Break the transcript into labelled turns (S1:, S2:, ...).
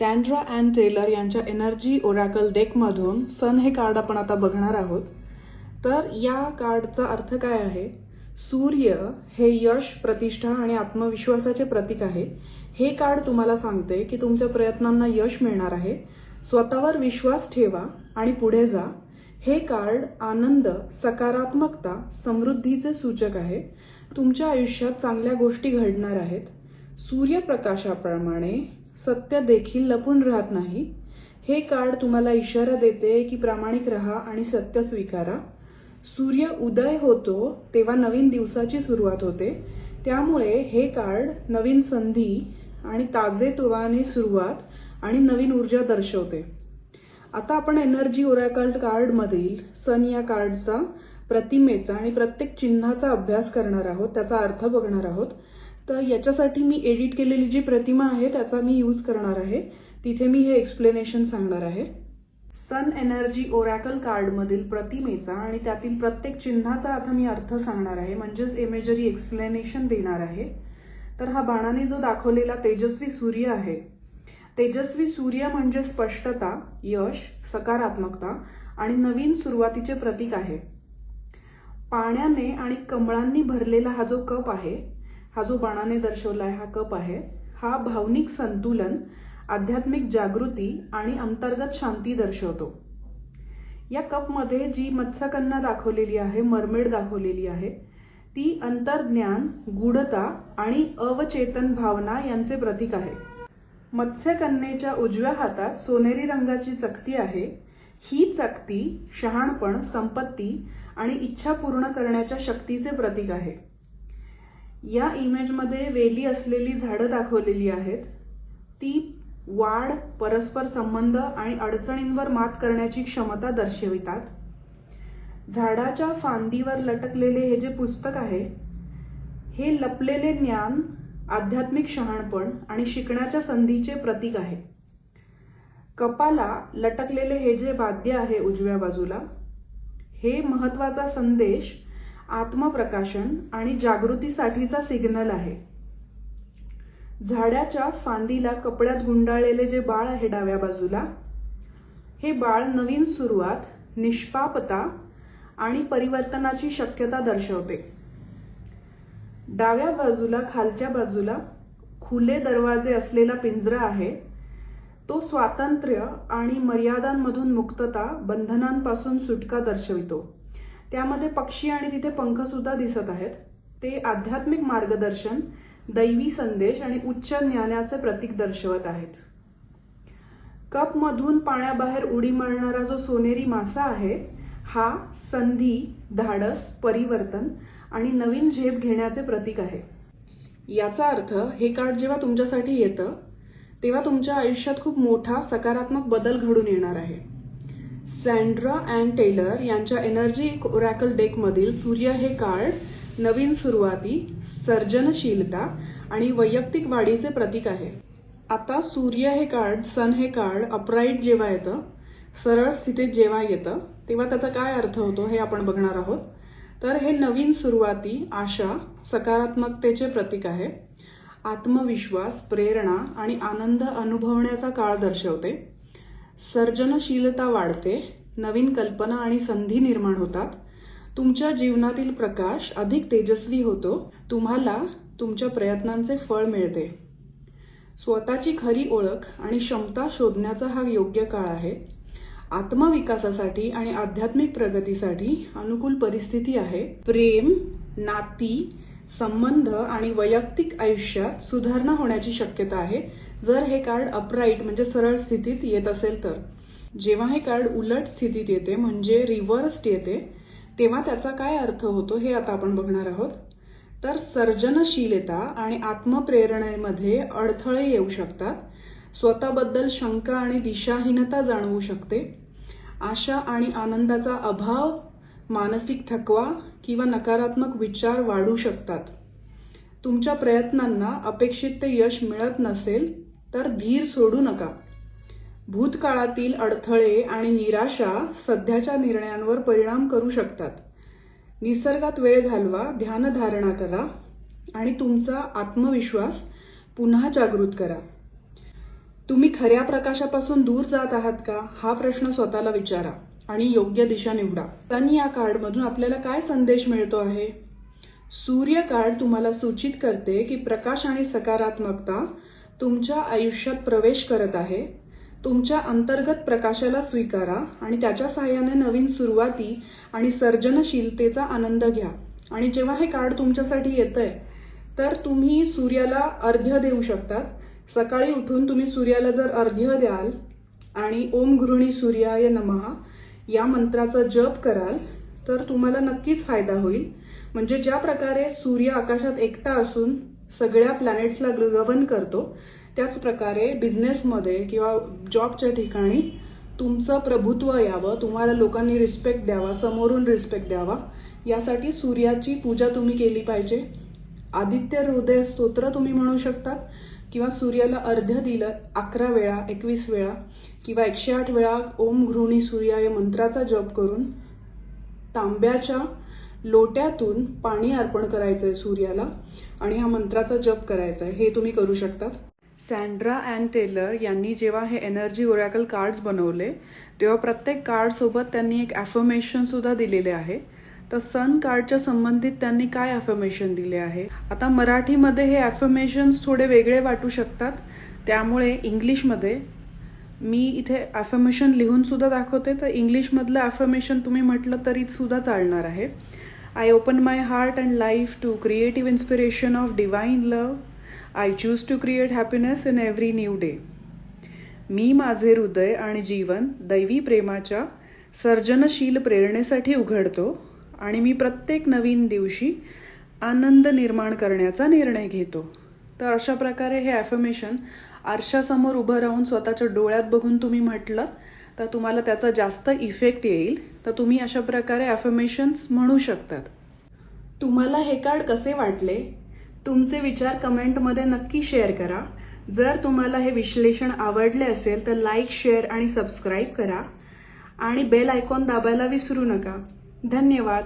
S1: Sandra and Taylor यांच्या energy oracle डेकमधून sun हे कार्ड आपण आता बघणार आहोत. तर या कार्डचा अर्थ काय आहे? सूर्य हे यश प्रतिष्ठा आणि आत्मविश्वासाचे प्रतीक आहे. हे कार्ड तुम्हाला सांगते की तुमच्या प्रयत्नांना यश मिळणार आहे. स्वतःवर विश्वास ठेवा आणि पुढे जा. हे कार्ड आनंद सकारात्मकता समृद्धीचे सूचक आहे. तुमच्या आयुष्यात चांगल्या गोष्टी घडणार आहेत. सूर्यप्रकाशाप्रमाणे सत्य देखील लपून राहत नाही. हे कार्ड तुम्हाला इशारा देते की प्रामाणिक रहा आणि सत्य स्वीकारा. सूर्य उदय होतो तेव्हा नवीन दिवसाची सुरुवात होते. त्यामुळे हे कार्ड नवीन संधी आणि ताजेतवाने सुरुवात आणि नवीन ऊर्जा दर्शवते. आता आपण एनर्जी ओरॅकल कार्डमधील सन या कार्डचा प्रतिमेचा आणि प्रत्येक चिन्हाचा अभ्यास करणार आहोत त्याचा अर्थ बघणार आहोत. तर याच्यासाठी मी एडिट केलेली जी प्रतिमा आहे त्याचा मी यूज करणार आहे. तिथे मी हे एक्सप्लेनेशन सांगणार आहे. सन एनर्जी ओरॅकल कार्डमधील प्रतिमेचा आणि त्यातील प्रत्येक चिन्हाचा आता मी अर्थ सांगणार आहे म्हणजेच इमेजरी एक्सप्लेनेशन देणार आहे. तर हा बाणाने जो दाखवलेला तेजस्वी सूर्य आहे. तेजस्वी सूर्य म्हणजे स्पष्टता यश सकारात्मकता आणि नवीन सुरुवातीचे प्रतीक आहे. पाण्याने आणि कमळांनी भरलेला हा जो कप आहे हा जो बाणाने दर्शवला आहे हा कप आहे हा भावनिक संतुलन आध्यात्मिक जागृती आणि अंतर्गत शांती दर्शवतो. या कपमध्ये जी मत्स्यकन्या दाखवलेली आहे मरमेड दाखवलेली आहे ती अंतर्ज्ञान गूढता आणि अवचेतन भावना यांचे प्रतीक आहे. मत्स्यकन्येच्या उजव्या हातात सोनेरी रंगाची चकती आहे. ही चकती शहाणपण संपत्ती आणि इच्छा पूर्ण करण्याच्या शक्तीचे प्रतीक आहे. या इमेजमध्ये वेली असलेली झाडं दाखवलेली आहेत. ती वाढ परस्पर संबंध आणि अडचणींवर मात करण्याची क्षमता दर्शवितात. झाडाच्या फांदीवर लटकलेले हे जे पुस्तक आहे हे लपलेले ज्ञान आध्यात्मिक शहाणपण आणि शिकण्याच्या संधीचे प्रतीक आहे. कपाला लटकलेले हे जे वाद्य आहे उजव्या बाजूला हे महत्त्वाचा संदेश आत्मप्रकाशन आणि जागृतीसाठीचा सिग्नल आहे. झाडाच्या फांदीला कपड्यात गुंडाळलेले जे बाळ आहे डाव्या बाजूला हे बाळ नवीन सुरुवात निष्पापता आणि परिवर्तनाची शक्यता दर्शवते. डाव्या बाजूला खालच्या बाजूला खुले दरवाजे असलेला पिंजरा आहे. तो स्वातंत्र्य आणि मर्यादांमधून मुक्तता बंधनांपासून सुटका दर्शवितो. त्यामध्ये पक्षी आणि तिथे पंख सुद्धा दिसत आहेत. ते आध्यात्मिक मार्गदर्शन दैवी संदेश आणि उच्च ज्ञानाचे प्रतीक दर्शवत आहेत. कपमधून पाण्याबाहेर उडी मारणारा जो सोनेरी मासा आहे हा संधी धाडस परिवर्तन आणि नवीन झेप घेण्याचे प्रतीक आहे. याचा अर्थ हे कार्ड जेव्हा तुमच्यासाठी येतं तेव्हा तुमच्या आयुष्यात खूप मोठा सकारात्मक बदल घडून येणार आहे. सँड्रा अँड टेलर यांच्या एनर्जी ओरॅकल डेकमधील सूर्य हे कार्ड नवीन सुरुवाती सर्जनशीलता आणि वैयक्तिक वाढीचे प्रतीक आहे. आता सूर्य हे कार्ड सन हे कार्ड अपराईट जेव्हा येतं सरळ स्थितीत जेव्हा येतं तेव्हा त्याचा काय अर्थ होतो हे आपण बघणार आहोत. तर हे नवीन सुरुवाती आशा सकारात्मकतेचे प्रतीक आहे. आत्मविश्वास प्रेरणा आणि आनंद अनुभवण्याचा काळ दर्शवते. सर्जनशीलता वाढते नवीन कल्पना आणि संधी निर्माण होतात. तुमच्या जीवनातील प्रकाश अधिक तेजस्वी होतो. तुम्हाला तुमच्या प्रयत्नांचे फळ मिळते. स्वतःची खरी ओळख आणि क्षमता शोधण्याचा हा योग्य काळ आहे. आत्मविकासासाठी आणि आध्यात्मिक प्रगतीसाठी अनुकूल परिस्थिती आहे. प्रेम नाती संबंध आणि वैयक्तिक आयुष्यात सुधारणा होण्याची शक्यता आहे. जर हे कार्ड अपराईट म्हणजे सरळ स्थितीत येत असेल तर. जेव्हा हे कार्ड उलट स्थितीत येते म्हणजे रिव्हर्स्ड येते तेव्हा त्याचा काय अर्थ होतो हे आता आपण बघणार आहोत. तर सर्जनशीलता आणि आत्मप्रेरणेमध्ये अडथळे येऊ शकतात. स्वतःबद्दल शंका आणि दिशाहीनता जाणवू शकते. आशा आणि आनंदाचा अभाव मानसिक थकवा किंवा नकारात्मक विचार वाढू शकतात. तुमच्या प्रयत्नांना अपेक्षित ते यश मिळत नसेल तर धीर सोडू नका. भूतकाळातील अडथळे आणि निराशा सध्याच्या निर्णयांवर परिणाम करू शकतात. निसर्गात वेळ घालवा ध्यानधारणा करा आणि तुमचा आत्मविश्वास पुन्हा जागृत करा. तुम्ही खऱ्या प्रकाशापासून दूर जात आहात का? हा प्रश्न स्वतःला विचारा आणि योग्य दिशा निवडा. त्यांनी या कार्डमधून आपल्याला काय संदेश मिळतो आहे? सूर्य कार्ड तुम्हाला सूचित करते की प्रकाश आणि सकारात्मकता तुमच्या आयुष्यात प्रवेश करत आहे तुमच्या अंतर्गत प्रकाशाला स्वीकारा आणि त्याच्या सहाय्याने नवीन सुरुवाती आणि सर्जनशीलतेचा आनंद घ्या. आणि जेव्हा हे कार्ड तुमच्यासाठी येतंय तर तुम्ही सूर्याला अर्घ्य देऊ शकतात. सकाळी उठून तुम्ही सूर्याला जर अर्घ्य द्याल आणि ओम गृहिणी सूर्याय नमः या मंत्राचा जप कराल तर तुम्हाला नक्कीच फायदा होईल. म्हणजे ज्या प्रकारे सूर्य आकाशात एकटा असून सगळ्या प्लॅनेट्सला गवन करतो. त्याचप्रकारे बिझनेसमध्ये किंवा जॉबच्या ठिकाणी तुमचं प्रभुत्व यावं तुम्हाला लोकांनी रिस्पेक्ट द्यावा समोरून रिस्पेक्ट द्यावा यासाठी सूर्याची पूजा तुम्ही केली पाहिजे. आदित्य हृदय स्तोत्र तुम्ही म्हणू शकतात. किंवा सूर्याला अर्ध्य दिलं अकरा वेळा एकवीस वेळा किंवा एकशे आठ वेळा ओम गृहिणी सूर्याय मंत्राचा जप करून तांब्याच्या लोट्यातून पाणी अर्पण करायचंय सूर्याला आणि ह्या मंत्राचा जप करायचा आहे हे तुम्ही करू शकतात. सँड्रा अँड टेलर यांनी जेव्हा हे एनर्जी ओरॅकल कार्ड्स बनवले तेव्हा प्रत्येक कार्डसोबत त्यांनी एक ॲफर्मेशन सुद्धा दिलेले आहे. तर सन कार्डच्या संबंधित त्यांनी काय ॲफर्मेशन दिले आहे? आता मराठीमध्ये हे ॲफर्मेशन्स थोडे वेगळे वाटू शकतात. त्यामुळे इंग्लिशमध्ये मी इथे ॲफर्मेशन लिहून सुद्धा दाखवते. तर इंग्लिशमधलं ॲफर्मेशन तुम्ही म्हटलं तरी सुद्धा चालणार आहे. I open my heart and life to creative inspiration of divine love I choose to create happiness in every new day मी माझे हृदय आणि जीवन दैवी प्रेमाच्या सर्जनशील प्रेरणेसाठी उघडतो आणि मी प्रत्येक नवीन दिवशी आनंद निर्माण करण्याचा निर्णय घेतो. तर अशा प्रकारे हे ॲफर्मेशन आरशासमोर उभं राहून स्वतःच्या डोळ्यात बघून तुम्ही म्हटलं तर तुम्हाला त्याचा जास्त इफेक्ट येईल. तर तुम्ही अशा प्रकारे ॲफर्मेशन्स म्हणू शकतात. तुम्हाला हे कार्ड कसे वाटले? तुमचे विचार कमेंटमध्ये नक्की शेअर करा. जर तुम्हाला हे विश्लेषण आवडले असेल तर लाईक शेअर आणि सबस्क्राईब करा. आणि बेल आयकॉन दाबायला विसरू नका. धन्यवाद.